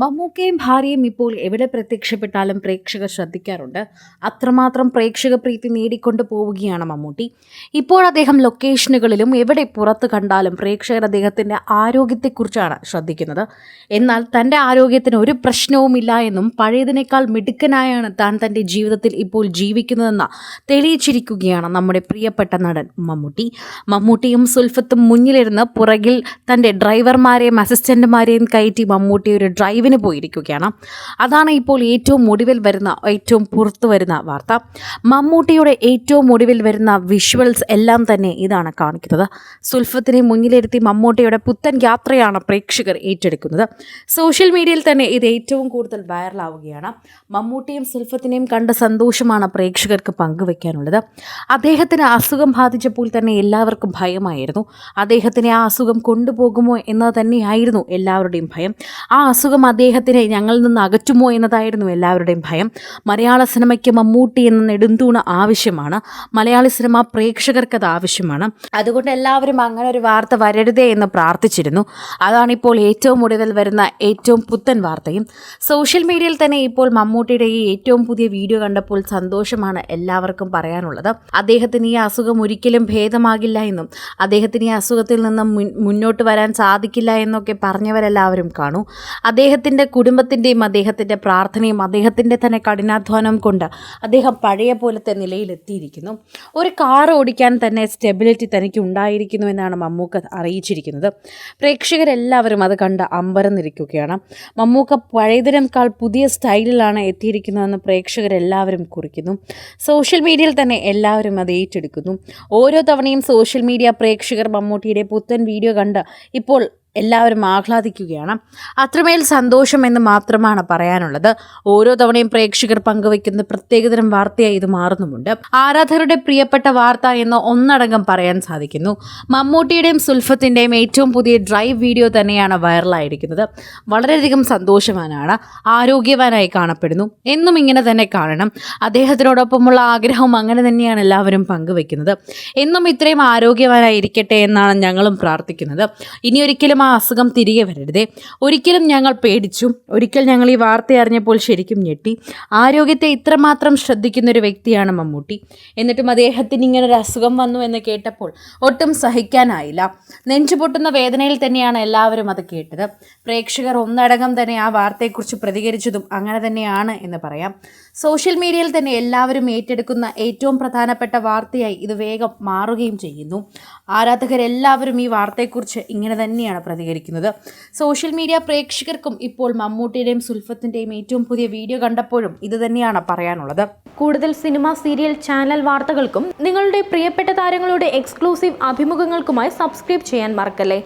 മമ്മൂക്കയും ഭാര്യയും ഇപ്പോൾ എവിടെ പ്രത്യക്ഷപ്പെട്ടാലും പ്രേക്ഷകർ ശ്രദ്ധിക്കാറുണ്ട്. അത്രമാത്രം പ്രേക്ഷക പ്രീതി നേടിക്കൊണ്ട് പോവുകയാണ് മമ്മൂട്ടി. ഇപ്പോൾ അദ്ദേഹം ലൊക്കേഷനുകളിലും എവിടെ പുറത്ത് കണ്ടാലും പ്രേക്ഷകർ അദ്ദേഹത്തിന്റെ ആരോഗ്യത്തെക്കുറിച്ചാണ് ശ്രദ്ധിക്കുന്നത്. എന്നാൽ തന്റെ ആരോഗ്യത്തിന് ഒരു പ്രശ്നവുമില്ല എന്നും പഴയതിനേക്കാൾ മിടുക്കനായാണ് താൻ തന്റെ ജീവിതത്തിൽ ഇപ്പോൾ ജീവിക്കുന്നതെന്ന് തെളിയിച്ചിരിക്കുകയാണ് നമ്മുടെ പ്രിയപ്പെട്ട നടൻ മമ്മൂട്ടി. മമ്മൂട്ടിയും സുൽഫത്തും മുന്നിലിരുന്ന് പുറകിൽ തന്റെ ഡ്രൈവർമാരെയും അസിസ്റ്റന്റുമാരെയും കയറ്റി മമ്മൂട്ടി ഒരു ഡ്രൈവിന് പോയിരിക്കുകയാണ്. അതാണ് ഇപ്പോൾ ഏറ്റവും ഒടുവിൽ വരുന്ന ഏറ്റവും പുറത്തു വരുന്ന വാർത്ത. മമ്മൂട്ടിയുടെ ഏറ്റവും ഒടുവിൽ വരുന്ന വിഷ്വൽസ് എല്ലാം തന്നെ ഇതാണ് കാണിക്കുന്നത്. സുൽഫത്തിനെ മുന്നിലിരുത്തി മമ്മൂട്ടിയുടെ പുത്തൻ യാത്രയാണ് പ്രേക്ഷകർ ഏറ്റെടുക്കുന്നത്. സോഷ്യൽ മീഡിയയിൽ തന്നെ ഇത് ഏറ്റവും കൂടുതൽ വൈറലാവുകയാണ് മമ്മൂട്ടിയും സുൽഫത്തിനെയും കണ്ട സന്തോഷമാണ് പ്രേക്ഷകർക്ക് പങ്കുവെക്കാനുള്ളത്. അദ്ദേഹത്തിന് അസുഖം ബാധിച്ചപ്പോൾ തന്നെ എല്ലാവർക്കും ഭയമായിരുന്നു. അദ്ദേഹത്തിനെ ആ അസുഖം കൊണ്ടുപോകുമോ എന്നത് തന്നെയായിരുന്നു എല്ലാവരുടെയും ഭയം. ആ അസുഖം അദ്ദേഹത്തിനെ ഞങ്ങളിൽ നിന്ന് അകറ്റുമോ എന്നതായിരുന്നു എല്ലാവരുടെയും ഭയം. മലയാള സിനിമയ്ക്ക് മമ്മൂട്ടി എന്ന നെടുന്തൂണ് ആവശ്യമാണ്. മലയാളി സിനിമ പ്രേക്ഷകർക്ക് അത് ആവശ്യമാണ്. അതുകൊണ്ട് എല്ലാവരും അങ്ങനെ ഒരു വാർത്ത വരരുതേ എന്ന് പ്രാർത്ഥിച്ചിരുന്നു. അതാണ് ഇപ്പോൾ ഏറ്റവും ഒടുവിൽ വരുന്ന ഏറ്റവും പുത്തൻ വാർത്തയും. സോഷ്യൽ മീഡിയയിൽ തന്നെ ഇപ്പോൾ മമ്മൂട്ടിയുടെ ഈ ഏറ്റവും പുതിയ വീഡിയോ കണ്ടപ്പോൾ സന്തോഷമാണ് എല്ലാവർക്കും പറയാനുള്ളത്. അദ്ദേഹത്തിന് ഈ അസുഖം ഒരിക്കലും ഭേദമാകില്ല എന്നും അദ്ദേഹത്തിന് ഈ അസുഖത്തിൽ നിന്ന് മുന്നോട്ട് വരാൻ സാധിക്കില്ല എന്നൊക്കെ പറഞ്ഞവരെല്ലാവരും കാണൂ. അദ്ദേഹത്തിന്റെ കുടുംബത്തിന്റെയും അദ്ദേഹത്തിന്റെ പ്രാർത്ഥനയും അദ്ദേഹത്തിന്റെ തന്നെ കഠിനാധ്വാനം കൊണ്ട് അദ്ദേഹം പഴയ പോലത്തെ നിലയിലെത്തിയിരിക്കുന്നു. ഒരു കാർ ഓടിക്കാൻ തന്നെ സ്റ്റെബിലിറ്റി തനിക്ക് ഉണ്ടായിരിക്കുന്നു എന്നാണ് മമ്മൂക്ക അറിയിച്ചിരിക്കുന്നത്. പ്രേക്ഷകരെല്ലാവരും അത് കണ്ട് അമ്പരന്നിരിക്കുകയാണ്. മമ്മൂക്ക പഴയതിനേക്കാൾ പുതിയ സ്റ്റൈലിലാണ് എത്തിയിരിക്കുന്നതെന്ന് പ്രേക്ഷകരെല്ലാവരും കുറിക്കുന്നു. സോഷ്യൽ മീഡിയയിൽ തന്നെ എല്ലാവരും അത് ഏറ്റെടുക്കുന്നു. ഓരോ തവണയും സോഷ്യൽ മീഡിയ പ്രേക്ഷകർ മമ്മൂട്ടിയുടെ പുത്തൻ വീഡിയോ കണ്ട് ഇപ്പോൾ എല്ലാവരും ആഹ്ലാദിക്കുകയാണ്. അത്രമേൽ സന്തോഷം എന്ന് മാത്രമാണ് പറയാനുള്ളത്. ഓരോ തവണയും പ്രേക്ഷകർ പങ്കുവയ്ക്കുന്ന പ്രത്യേകതരം വാർത്തയായി ഇത് മാറുന്നുമുണ്ട്. ആരാധകരുടെ പ്രിയപ്പെട്ട വാർത്ത എന്ന് ഒന്നടങ്കം പറയാൻ സാധിക്കുന്നു. മമ്മൂട്ടിയുടെയും സുൽഫത്തിന്റെയും ഏറ്റവും പുതിയ ഡ്രൈവ് വീഡിയോ തന്നെയാണ് വൈറലായിരിക്കുന്നത്. വളരെയധികം സന്തോഷവാനാണ്. ആരോഗ്യവാനായി കാണപ്പെടുന്നു. എന്നും ഇങ്ങനെ തന്നെ കാണണം. അദ്ദേഹത്തിനോടൊപ്പമുള്ള ആഗ്രഹം അങ്ങനെ തന്നെയാണ് എല്ലാവരും പങ്കുവെക്കുന്നത് എന്നും ഇത്രയും ആരോഗ്യവാനായിരിക്കട്ടെ എന്നാണ് ഞങ്ങളും പ്രാർത്ഥിക്കുന്നത്. ഇനി ഒരിക്കലും ആ അസുഖം തിരികെ വരരുതേ. ഒരിക്കലും ഞങ്ങൾ പേടിച്ചു. ഒരിക്കൽ ഞങ്ങൾ ഈ വാർത്ത അറിഞ്ഞപ്പോൾ ശരിക്കും ഞെട്ടി. ആരോഗ്യത്തെ ഇത്രമാത്രം ശ്രദ്ധിക്കുന്ന ഒരു വ്യക്തിയാണ് മമ്മൂട്ടി. എന്നിട്ടും അദ്ദേഹത്തിന് ഇങ്ങനെ ഒരു അസുഖം വന്നു എന്ന് കേട്ടപ്പോൾ ഒട്ടും സഹിക്കാനായില്ല. നെഞ്ചു പൊട്ടുന്ന വേദനയിൽ തന്നെയാണ് എല്ലാവരും അത് കേട്ടത്. പ്രേക്ഷകർ ഒന്നടങ്കം തന്നെ ആ വാർത്തയെക്കുറിച്ച് പ്രതികരിച്ചതും അങ്ങനെ തന്നെയാണ് എന്ന് പറയാം. സോഷ്യൽ മീഡിയയിൽ തന്നെ എല്ലാവരും ഏറ്റെടുക്കുന്ന ഏറ്റവും പ്രധാനപ്പെട്ട വാർത്തയായി ഇത് വേഗം മാറുകയും ചെയ്യുന്നു. ആരാധകരെല്ലാവരും ഈ വാർത്തയെക്കുറിച്ച് ഇങ്ങനെ തന്നെയാണ് പ്രതികരിക്കുന്നത്. സോഷ്യൽ മീഡിയ പ്രേക്ഷകർക്കും ഇപ്പോൾ മമ്മൂട്ടിയുടെയും സുൽഫത്തിന്റെയും ഏറ്റവും പുതിയ വീഡിയോ കണ്ടപ്പോഴും ഇത് തന്നെയാണ് പറയാനുള്ളത്. കൂടുതൽ സിനിമ സീരിയൽ ചാനൽ വാർത്തകൾക്കും നിങ്ങളുടെ പ്രിയപ്പെട്ട താരങ്ങളുടെ എക്സ്ക്ലൂസീവ് അഭിമുഖങ്ങൾക്കുമായി സബ്സ്ക്രൈബ് ചെയ്യാൻ മറക്കല്ലേ?